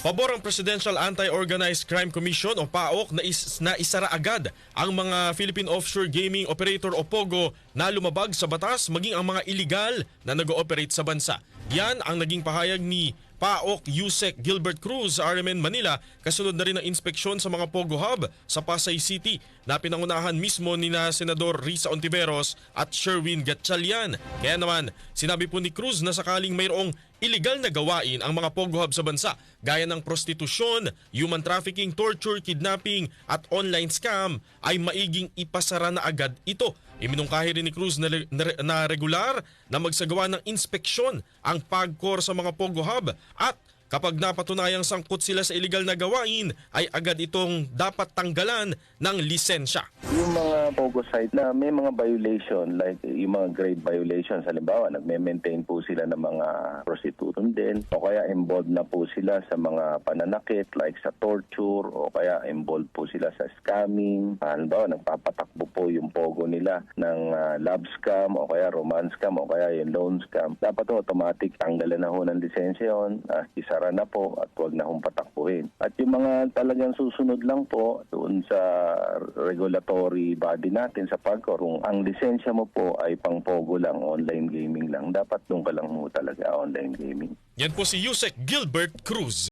Pabor ang Presidential Anti-Organized Crime Commission o PAOK na, is, na isara agad ang mga Philippine Offshore Gaming Operator o POGO na lumabag sa batas maging ang mga illegal na nag-ooperate sa bansa. Yan ang naging pahayag ni PAOK Yusek Gilbert Cruz sa RMN Manila kasunod na rin ang inspeksyon sa mga Pogo Hub sa Pasay City na pinangunahan mismo ni na Senador Risa Ontiveros at Sherwin Gatchalian. Kaya naman, sinabi po ni Cruz na sakaling mayroong illegal na gawain ang mga Pogo sa bansa gaya ng prostitusyon, human trafficking, torture, kidnapping at online scam ay maiging ipasara na agad ito. Iminungkahi rin ni Cruz na, na, na regular na magsagawa ng inspeksyon ang PAGCOR sa mga Pogo at kapag napatunayang sangkot sila sa illegal na gawain ay agad itong dapat tanggalan ng lisensya. Yung mga Pogo site na may mga violation, like yung mga grave violations, halimbawa, nagme-maintain po sila ng mga prostitution din, o kaya involved na po sila sa mga pananakit, like sa torture, o kaya involved po sila sa scamming. Halimbawa, nagpapatakbo po yung Pogo nila ng ah, love scam, o kaya romance scam, o kaya yung loan scam. Dapat automatic tanggalan na ho ng lisensya yun, ah, isara na po, at huwag na hong patakbuhin. At yung mga talagang susunod lang po doon sa regulatory body natin sa PAGCOR, kung ang lisensya mo po ay pang Pogo lang, online gaming lang, dapat doon ka lang mo talaga online gaming. Yan po si Yusek Gilbert Cruz.